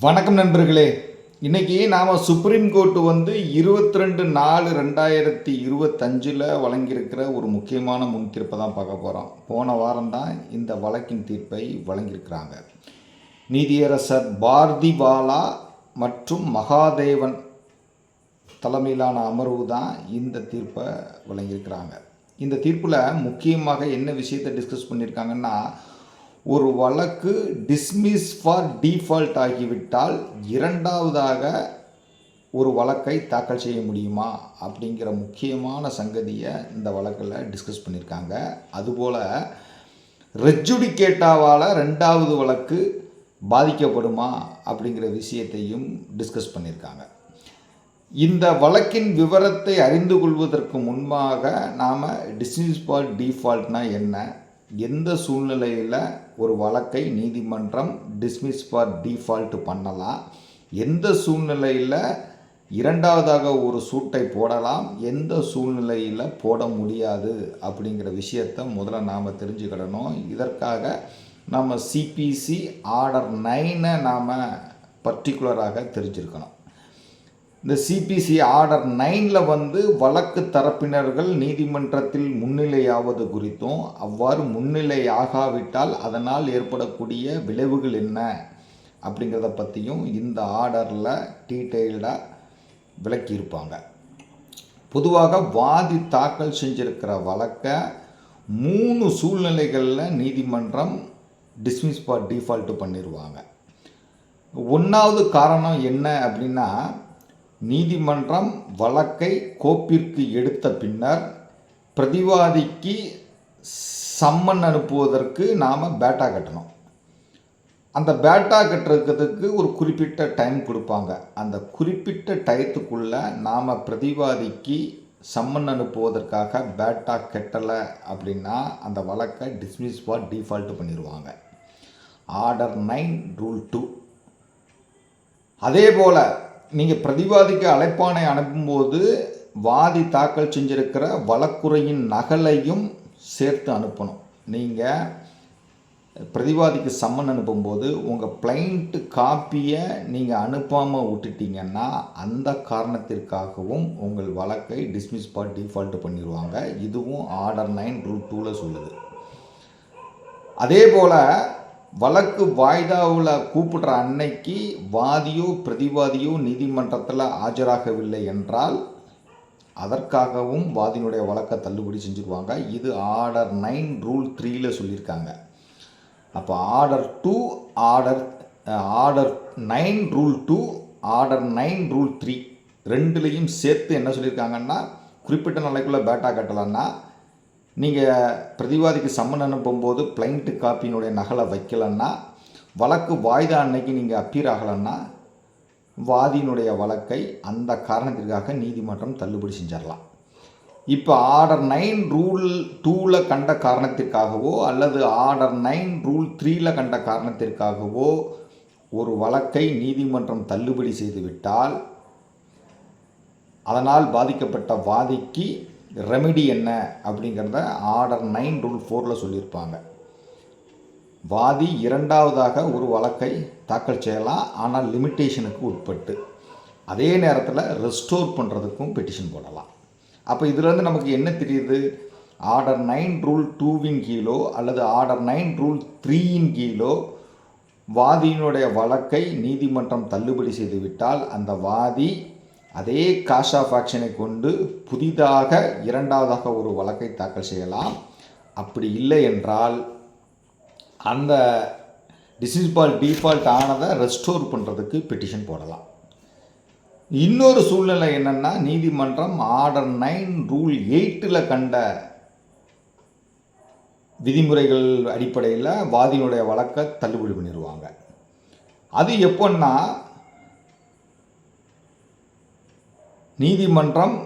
வணக்கம் நண்பர்களே. இன்றைக்கி நாம் சுப்ரீம் கோர்ட்டு வந்து இருபத்தி ரெண்டு நாலு ரெண்டாயிரத்தி இருபத்தஞ்சில் வழங்கியிருக்கிற ஒரு முக்கியமான முன் தீர்ப்பை தான் பார்க்க போகிறோம் போன வாரம் தான் இந்த வழக்கின் தீர்ப்பை வழங்கியிருக்கிறாங்க. நீதியரசர் பார்திவாலா மற்றும் மகாதேவன் தலைமையிலான அமர்வு தான் இந்த தீர்ப்பை வழங்கியிருக்கிறாங்க. இந்த தீர்ப்பில் முக்கியமாக என்ன விஷயத்தை டிஸ்கஸ் பண்ணியிருக்காங்கன்னா ஒரு வழக்கு டிஸ்மிஸ் ஃபார் டீஃபால்ட் ஆகிவிட்டால் இரண்டாவதாக ஒரு வழக்கை தாக்கல் செய்ய முடியுமா அப்படிங்கிற முக்கியமான சங்கதியை இந்த வழக்கில் டிஸ்கஸ் பண்ணியிருக்காங்க அதுபோல் ரெஜுடிகேட்டாவால் ரெண்டாவது வழக்கு பாதிக்கப்படுமா அப்படிங்கிற விஷயத்தையும் டிஸ்கஸ் பண்ணியிருக்காங்க இந்த வழக்கின் விவரத்தை அறிந்து கொள்வதற்கு முன்பாக நாம் டிஸ்மிஸ் ஃபார் டிஃபால்ட்னால் என்ன? எந்த சூழ்நிலையில் ஒரு வழக்கை நீதிமன்றம் டிஸ்மிஸ் ஃபார் டிஃபால்ட் பண்ணலாம்? எந்த சூழ்நிலையில் இரண்டாவதாக ஒரு சூட்டை போடலாம்? எந்த சூழ்நிலையில் போட முடியாது? அப்படிங்கிற விஷயத்தை முதல்ல நாம் தெரிஞ்சுக்கிடணும். இதற்காக நம்ம சிபிசி ஆர்டர் நைனை நாம் பர்டிகுலராக தெரிஞ்சிருக்கணும். இந்த சிபிசி ஆர்டர் நைனில் வந்து வழக்கு தரப்பினர்கள் நீதிமன்றத்தில் முன்னிலையாவது குறித்தும் அவ்வாறு முன்னிலையாகாவிட்டால் அதனால் ஏற்படக்கூடிய விளைவுகள் என்ன அப்படிங்கிறத பற்றியும் இந்த ஆர்டரில் டீட்டெயில்டாக விளக்கியிருப்பாங்க. பொதுவாக வாதி தாக்கல் செஞ்சிருக்கிற வழக்கை மூணு சூழ்நிலைகளில் நீதிமன்றம் டிஸ்மிஸ் ஃபார் டிஃபால்ட்டு பண்ணிடுவாங்க ஒன்றாவது காரணம் என்ன அப்படின்னா நீதிமன்றம் வழக்கை கோப்பிற்கு எடுத்த பின்னர் பிரதிவாதிக்கு சம்மன் அனுப்புவதற்கு நாம் பேட்டா கட்டணும். அந்த பேட்டா கட்டுறதுக்கு ஒரு குறிப்பிட்ட டைம் கொடுப்பாங்க. அந்த குறிப்பிட்ட டயத்துக்குள்ளே நாம் பிரதிவாதிக்கு சம்மன் அனுப்புவதற்காக பேட்டா கட்டலை அப்படின்னா அந்த வழக்கை டிஸ்மிஸ் ஃபார் டிஃபால்ட்டு பண்ணிடுவாங்க ஆர்டர் நைன் ரூல் டூ அதே போல் நீங்கள் பிரதிவாதிக்கு அழைப்பானை அனுப்பும்போது வாதி தாக்கல் செஞ்சிருக்கிற வழக்குறையின் நகலையும் சேர்த்து அனுப்பணும். நீங்கள் பிரதிவாதிக்கு சம்மன் அனுப்பும்போது உங்கள் பிளைண்ட்டு காப்பியை நீங்கள் அனுப்பாமல் விட்டுட்டீங்கன்னா அந்த காரணத்திற்காகவும் உங்கள் வழக்கை டிஸ்மிஸ் பார் டிஃபால்ட் பண்ணிடுவாங்க. இதுவும் ஆர்டர் நைன் ரூல் டூவில் சொல்லுது. அதே போல் வழக்கு வாய்தாவில் கூப்பிடுற அன்னைக்கு வாதியோ பிரதிவாதியோ நீதிமன்றத்தில் ஆஜராகவில்லை என்றால் அதற்காகவும் வாதியினுடைய வழக்கை தள்ளுபடி செஞ்சுருவாங்க. இது ஆர்டர் நைன் ரூல் த்ரீயில் சொல்லியிருக்காங்க. அப்போ order two order order nine rule two order nine rule three ரெண்டுலேயும் சேர்த்து என்ன சொல்லியிருக்காங்கன்னா குறிப்பிட்ட நாளைக்குள்ளே பேட்டா கட்டலைன்னா நீங்கள் பிரதிவாதிக்கு சம்மன் அனுப்பும்போது பிளைண்ட்டு காப்பியினுடைய நகலை வைக்கலன்னா வழக்கு வாய்தா அன்னைக்கு நீங்கள் அப்பீர் ஆகலைன்னா வாதியினுடைய வழக்கை அந்த காரணத்திற்காக நீதிமன்றம் தள்ளுபடி செஞ்சிடலாம் இப்போ ஆர்டர் நைன் ரூல் டூவில் கண்ட காரணத்திற்காகவோ அல்லது ஆர்டர் நைன் ரூல் த்ரீயில் கண்ட காரணத்திற்காகவோ ஒரு வழக்கை நீதிமன்றம் தள்ளுபடி செய்துவிட்டால் அதனால் பாதிக்கப்பட்ட வாதிக்கு ரெமெடி என்ன அப்படிங்கிறத ஆர்டர் நைன் ரூல் ஃபோரில் சொல்லியிருப்பாங்க. வாதி இரண்டாவதாக ஒரு வழக்கை தாக்கல் செய்யலாம் ஆனால் லிமிட்டேஷனுக்கு உட்பட்டு. அதே நேரத்தில் ரெஸ்டோர் பண்ணுறதுக்கும் பெட்டிஷன் போடலாம். அப்போ இதுலேருந்து நமக்கு என்ன தெரியுது? ஆர்டர் நைன் ரூல் டூவின் கீழோ அல்லது ஆர்டர் நைன் ரூல் த்ரீயின் கீழோ வாதியினுடைய வழக்கை நீதிமன்றம் தள்ளுபடி செய்துவிட்டால் அந்த வாதி அதே காஷ் ஆஃப் ஆக்ஷனை கொண்டு புதிதாக இரண்டாவதாக ஒரு வழக்கை தாக்கல் செய்யலாம். அப்படி இல்லை என்றால் அந்த டிசிஸ்பால் டிஃபால்ட் ஆனதை ரெஸ்டோர் பண்ணுறதுக்கு பெட்டிஷன் போடலாம். இன்னொரு சூழ்நிலை என்னென்னா நீதிமன்றம் ஆர்டர் நைன் ரூல் எயிட்டில் கண்ட விதிமுறைகள் அடிப்படையில் வாதியினுடைய வழக்கை தள்ளுபடி பண்ணிடுவாங்க அது எப்போன்னா நீதிமன்றம்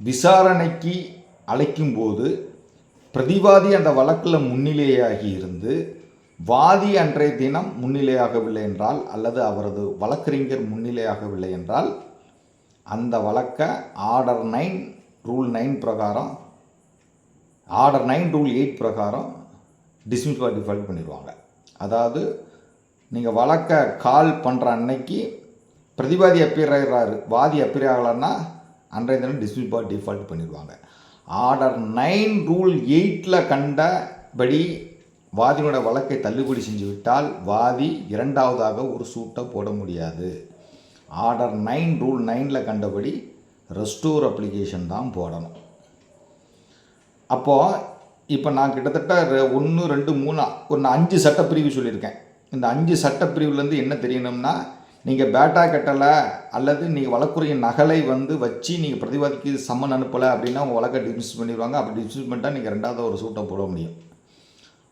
விசாரணைக்கு அழைக்கும்போது பிரதிவாதி அந்த வழக்கில் முன்னிலையாகி இருந்து வாதி அன்றைய தினம் முன்னிலையாகவில்லை என்றால் அல்லது அவரது வழக்கறிஞர் முன்னிலையாகவில்லை என்றால் அந்த வழக்கை ஆர்டர் நைன் ரூல் நைன் பிரகாரம் ஆர்டர் நைன் ரூல் எயிட் பிரகாரம் டிஸ்மிஸ் ஃபார் டிஃபால்ட் பண்ணிடுவாங்க அதாவது நீங்கள் வழக்க கால் பண்ணுற அன்னைக்கு பிரதிவாதி அப்பீர் ஆகிறாரு வாதி அப்பீர் ஆகலைன்னா அன்றைய தினம் டிஸ்மிஸ் பார் டிஃபால்ட் பண்ணிடுவாங்க. ஆர்டர் நைன் ரூல் எயிட்டில் கண்டபடி வாதியோட வழக்கை தள்ளுபடி செஞ்சுவிட்டால் வாதி இரண்டாவதாக ஒரு சூட்டை போட முடியாது. ஆர்டர் நைன் ரூல் நைனில் கண்டபடி ரெஸ்டோர் அப்ளிகேஷன் தான் போடணும். அப்போது இப்போ நான் கிட்டத்தட்ட ஒன்று ரெண்டு மூணு ஒரு நான் அஞ்சு சட்டப்பிரிவு சொல்லியிருக்கேன். இந்த அஞ்சு சட்டப்பிரிவுலேருந்து என்ன தெரியணும்னா நீங்கள் பேட்டா கட்டலை அல்லது நீங்கள் வழக்குரிய நகலை வந்து வச்சு நீங்கள் பிரதிவாதிக்கு சம்மன் அனுப்பலை அப்படின்னா உங்கள் வழக்கை டிஸ்மிஸ் பண்ணிடுவாங்க. அப்படி டிஸ்மிஸ் பண்ணிட்டால் நீங்கள் ரெண்டாவது ஒரு சூட்டை போட முடியும்.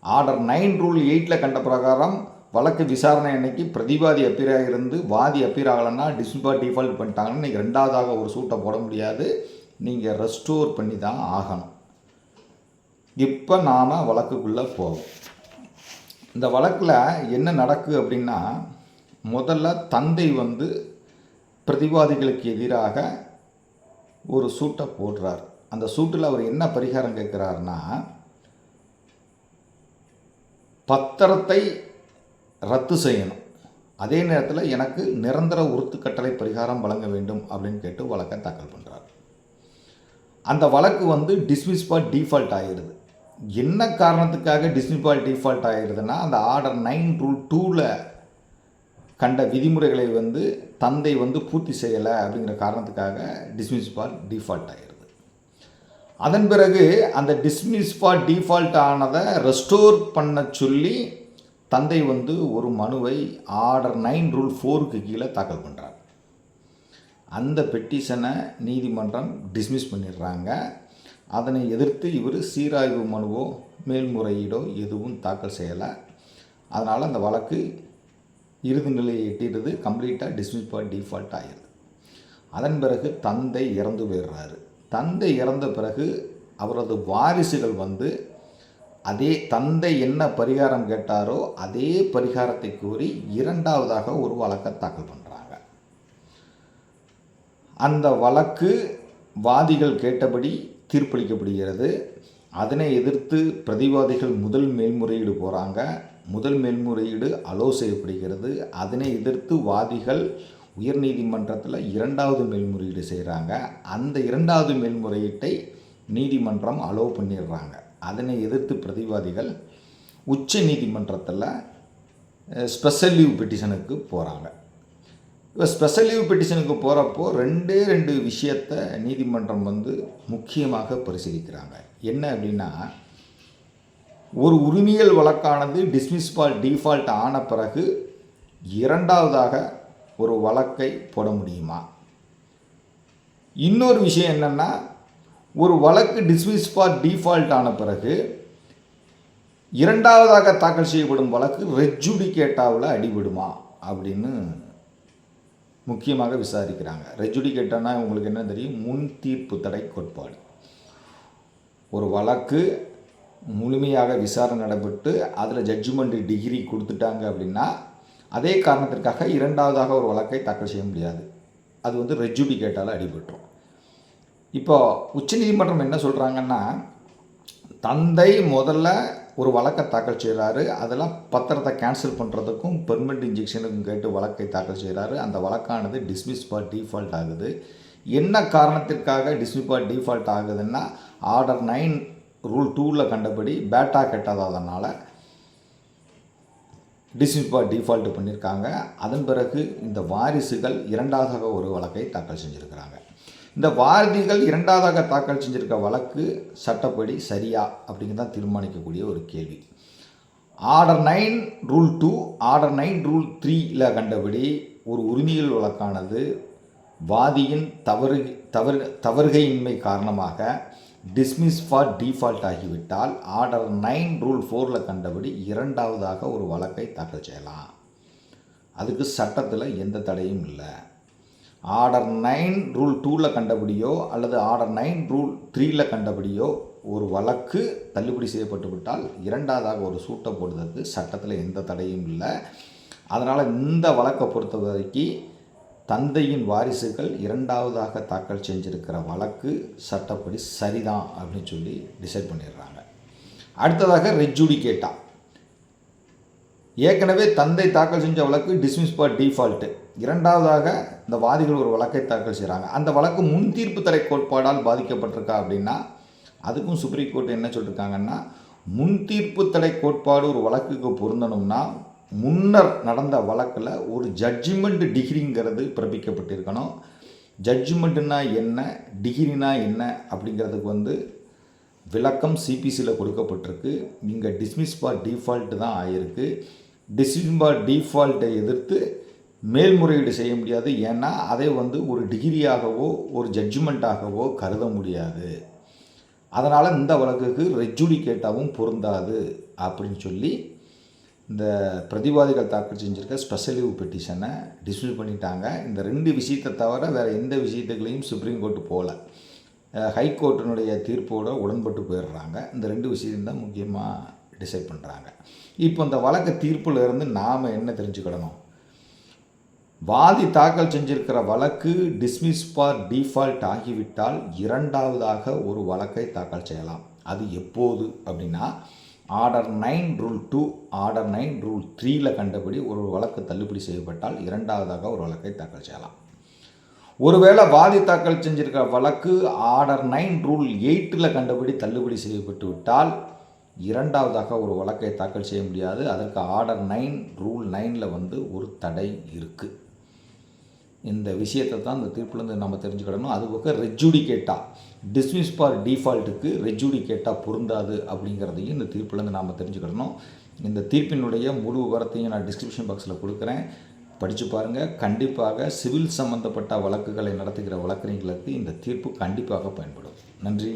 ஆர்டர் நைன் ரூல் எயிட்டில் கண்ட பிரகாரம் வழக்கு விசாரணை அன்னைக்கு பிரதிவாதி அப்பீராக இருந்து வாதி அப்பீர் ஆகலைன்னா டிஸ்மிஸ் டிஃபால்ட் பண்ணிட்டாங்கன்னா நீங்கள் ரெண்டாவதாக ஒரு சூட்டை போட முடியாது. நீங்கள் ரெஸ்டோர் பண்ணி தான் ஆகணும். இப்போ நாம் வழக்குக்குள்ளே போவோம் இந்த வழக்கில் என்ன நடக்கு அப்படின்னா முதல்ல தந்தை வந்து பிரதிவாதிகளுக்கு எதிராக ஒரு சூட்டை போடுறார். அந்த சூட்டில் அவர் என்ன பரிகாரம் கேட்குறாருன்னா பத்திரத்தை ரத்து செய்யணும். அதே நேரத்தில் எனக்கு நிரந்தர உறுத்து கட்டளை பரிகாரம் வழங்க வேண்டும் அப்படின்னு கேட்டு வழக்கை தாக்கல் பண்ணுறார் அந்த வழக்கு வந்து டிஸ்மிஸ் பால் டிஃபால்ட் ஆகிடுது என்ன காரணத்துக்காக டிஸ்மிஸ் பால் டிஃபால்ட் ஆகிடுதுன்னா அந்த ஆர்டர் நைன் ரூல் டூவில் கண்ட விதிமுறைகளை வந்து தந்தை வந்து பூர்த்தி செய்யலை அப்படிங்கிற காரணத்துக்காக டிஸ்மிஸ் ஃபார் டிஃபால்ட் ஆகிடுது அதன் பிறகு அந்த டிஸ்மிஸ் ஃபார் டிஃபால்ட் ஆனதை ரெஸ்டோர் பண்ண சொல்லி தந்தை வந்து ஒரு மனுவை ஆர்டர் நைன் ரூல் ஃபோருக்கு கீழே தாக்கல் பண்ணுறார் அந்த பெட்டிஷனை நீதிமன்றம் டிஸ்மிஸ் பண்ணிடுறாங்க. அதனை எதிர்த்து இவர் சீராய்வு மனுவோ மேல்முறையீடோ எதுவும் தாக்கல் செய்யலை. அதனால் அந்த வழக்கு இறுதி நிலையை எட்டிடுது கம்ப்ளீட்டாக டிஸ்மிஸ் ஃபார் டிஃபால்ட் ஆகிடுது அதன் பிறகு தந்தை இறந்து போயிடுறாரு. தந்தை இறந்த பிறகு அவரது வாரிசுகள் வந்து அதே தந்தை என்ன பரிகாரம் கேட்டாரோ அதே பரிகாரத்தை கூறி இரண்டாவதாக ஒரு வழக்கை தாக்கல் பண்ணுறாங்க அந்த வழக்கு வாதிகள் கேட்டபடி தீர்ப்பளிக்கப்படுகிறது. அதனை எதிர்த்து பிரதிவாதிகள் முதல் மேல்முறையீடு போகிறாங்க முதல் மேல்முறையீடு அலோ செய்யப்படுகிறது. அதனை எதிர்த்து வாதிகள் உயர்நீதிமன்றத்தில் இரண்டாவது மேல்முறையீடு செய்கிறாங்க அந்த இரண்டாவது மேல்முறையீட்டை நீதிமன்றம் அலோ பண்ணிடுறாங்க அதனை எதிர்த்து பிரதிவாதிகள் உச்ச நீதிமன்றத்தில் ஸ்பெஷல் லீவ் பெட்டிஷனுக்கு போகிறாங்க இப்போ ஸ்பெஷல் லீவ் பெட்டிஷனுக்கு போகிறப்போ ரெண்டே ரெண்டு விஷயத்தை நீதிமன்றம் வந்து முக்கியமாக பரிசீலிக்கிறாங்க. என்ன அப்படின்னா ஒரு உரிமையல் வழக்கானது டிஸ்மிஸ் பால் டிஃபால்ட் ஆன பிறகு இரண்டாவதாக ஒரு வழக்கை போட முடியுமா? இன்னொரு விஷயம் என்னென்னா ஒரு வழக்கு டிஸ்மிஸ் ஃபார் டிஃபால்ட் ஆன பிறகு இரண்டாவதாக தாக்கல் செய்யப்படும் வழக்கு ரெஜுடிகேட்டாவில் அடிபடுமா அப்படின்னு முக்கியமாக விசாரிக்கிறாங்க. ரெஜுடிகேட்டானா உங்களுக்கு என்ன தெரியும்? முன் தீர்ப்பு தடை கோட்பாடு. ஒரு வழக்கு முழுமையாக விசாரணை நடைபெற்று அதில் ஜட்ஜ்மெண்ட் டிகிரி கொடுத்துட்டாங்க அப்படின்னா அதே காரணத்திற்காக இரண்டாவதாக ஒரு வழக்கை தாக்கல் செய்ய முடியாது. அது வந்து ரெஜுடிகேட்டால் அடிபட்டுரும். இப்போ உச்சநீதிமன்றம் என்ன சொல்கிறாங்கன்னா தந்தை முதல்ல ஒரு வழக்கை தாக்கல் செய்கிறாரு அதெல்லாம் பத்திரத்தை கேன்சல் பண்ணுறதுக்கும் பெர்மனெண்ட் இன்ஜெக்ஷனுக்கும் கேட்டு வழக்கை தாக்கல் செய்கிறாரு அந்த வழக்கானது டிஸ்மிஸ் ஃபார் டிஃபால்ட் ஆகுது. என்ன காரணத்திற்காக டிஸ்மிஸ் ஃபார் டிஃபால்ட் ஆகுதுன்னா ஆர்டர் நைன் ரூல் டூவில் கண்டபடி பேட்டா கெட்டதாதனால் டிஸ்மிஸ் ஃபார் டிஃபால்ட் பண்ணியிருக்காங்க அதன் பிறகு இந்த வாரிசுகள் இரண்டாவதாக ஒரு வழக்கை தாக்கல் செஞ்சுருக்கிறாங்க. இந்த வாரதிகள் இரண்டாவதாக தாக்கல் செஞ்சுருக்க வழக்கு சட்டப்படி சரியா அப்படிங்கிறதான் தீர்மானிக்கக்கூடிய ஒரு கேள்வி. Order nine rule two order nine rule த்ரீயில் கண்டபடி ஒரு உரிமையல் வழக்கானது வாதியின் தவறு தவறு தவறுகையின்மை காரணமாக டிஸ்மிஸ் ஃபார் டிஃபால்ட் ஆகிவிட்டால் ஆர்டர் நைன் ரூல் ஃபோரில் கண்டபடி இரண்டாவதாக ஒரு வழக்கை தாக்கல் செய்யலாம். அதுக்கு சட்டத்தில் எந்த தடையும் இல்லை. ஆர்டர் நைன் ரூல் டூவில் கண்டபடியோ அல்லது ஆர்டர் நைன் ரூல் த்ரீயில் கண்டபடியோ ஒரு வழக்கு தள்ளுபடி செய்யப்பட்டு விட்டால் இரண்டாவதாக ஒரு சூட்டை போடுறதுக்கு சட்டத்தில் எந்த தடையும் இல்லை. அதனால் இந்த வழக்கை பொறுத்த வரைக்கும் தந்தையின் வாரிசுகள் இரண்டாவதாக தாக்கல் செஞ்சிருக்கிற வழக்கு சட்டப்படி சரிதான் அப்படின்னு சொல்லி டிசைட் பண்ணிடுறாங்க. அடுத்ததாக ரெஜுடிகேட்டா ஏற்கனவே தந்தை தாக்கல் செஞ்ச வழக்கு டிஸ்மிஸ் பார் டிஃபால்ட்டு இரண்டாவதாக இந்த வாதிகள் ஒரு வழக்கை தாக்கல் செய்கிறாங்க அந்த வழக்கு முன் தீர்ப்பு தடை கோட்பாடால் பாதிக்கப்பட்டிருக்கா அப்படின்னா அதுக்கும் சுப்ரீம் கோர்ட் என்ன சொல்லியிருக்காங்கன்னா முன் தீர்ப்பு தடை கோட்பாடு ஒரு வழக்குக்கு பொருந்தணும்னா முன்னர் நடந்த வழக்கில் ஒரு ஜட்ஜ்மெண்ட் டிகிரிங்கிறது பிறப்பிக்கப்பட்டிருக்கணும். ஜட்ஜ்மெண்ட்டுனா என்ன டிகிரினா என்ன அப்படிங்கிறதுக்கு வந்து விளக்கம் சிபிசியில் கொடுக்கப்பட்டிருக்கு. இங்கே டிஸ்மிஸ் பார் டிஃபால்ட்டு தான் ஆகிருக்கு டிஸ்மிஸ் பார் டிஃபால்ட்டை எதிர்த்து மேல்முறையீடு செய்ய முடியாது. ஏன்னா அதை வந்து ஒரு டிகிரியாகவோ ஒரு ஜட்ஜ்மெண்ட்டாகவோ கருத முடியாது. அதனால் இந்த வழக்குக்கு ரெஜுடிகேட்டாகவும் பொருந்தாது அப்படின்னு சொல்லி இந்த பிரதிவாதிகள் தாக்கல் செஞ்சுருக்க ஸ்பெஷல் லீவ் பெட்டிஷனை டிஸ்மிஸ் பண்ணிட்டாங்க. இந்த ரெண்டு விஷயத்தை தவிர வேறு எந்த விஷயத்துகளையும் சுப்ரீம் கோர்ட்டு போகல ஹைகோர்ட்டினுடைய தீர்ப்போடு உடன்பட்டு போயிடுறாங்க. இந்த ரெண்டு விஷயம் தான் முக்கியமாக டிசைட் பண்ணுறாங்க இப்போ இந்த வழக்கு தீர்ப்பில் இருந்து நாம் என்ன தெரிஞ்சுக்கிடணும்? வாதி தாக்கல் செஞ்சிருக்கிற வழக்கு டிஸ்மிஸ் ஃபார் டிஃபால்ட் ஆகிவிட்டால் இரண்டாவதாக ஒரு வழக்கை தாக்கல் செய்யலாம். அது எப்போது அப்படின்னா order nine rule two order nine rule த்ரீயில் கண்டபடி ஒரு வழக்கு தள்ளுபடி செய்யப்பட்டால் இரண்டாவதாக ஒரு வழக்கை தாக்கல் செய்யலாம். ஒருவேளை வாதி தாக்கல் செஞ்சிருக்கிற வழக்கு ஆர்டர் நைன் ரூல் எயிட்டில் கண்டபடி தள்ளுபடி செய்யப்பட்டு விட்டால் இரண்டாவதாக ஒரு வழக்கை தாக்கல் செய்ய முடியாது. அதற்கு ஆர்டர் நைன் ரூல் நைனில் வந்து ஒரு தடை இருக்குது இந்த விஷயத்தை தான் இந்த தீர்ப்புலேருந்து நம்ம தெரிஞ்சுக்கிடணும். அது போக ரெஜுடிகேட்டா. டிஸ்மிஸ் ஃபார் டிஃபால்ட்டுக்கு ரெஜுடிகேட்டா பொருந்தாது அப்படிங்கிறதையும் இந்த தீர்ப்புலேருந்து நாம் தெரிஞ்சுக்கிடணும். இந்த தீர்ப்பினுடைய முழு விவரத்தையும் நான் டிஸ்கிரிப்ஷன் பாக்ஸில் கொடுக்குறேன். படித்து பாருங்கள் கண்டிப்பாக சிவில் சம்பந்தப்பட்ட வழக்குகளை நடத்துகிற வழக்கறிஞர்களுக்கு இந்த தீர்ப்பு கண்டிப்பாக பயன்படும். நன்றி.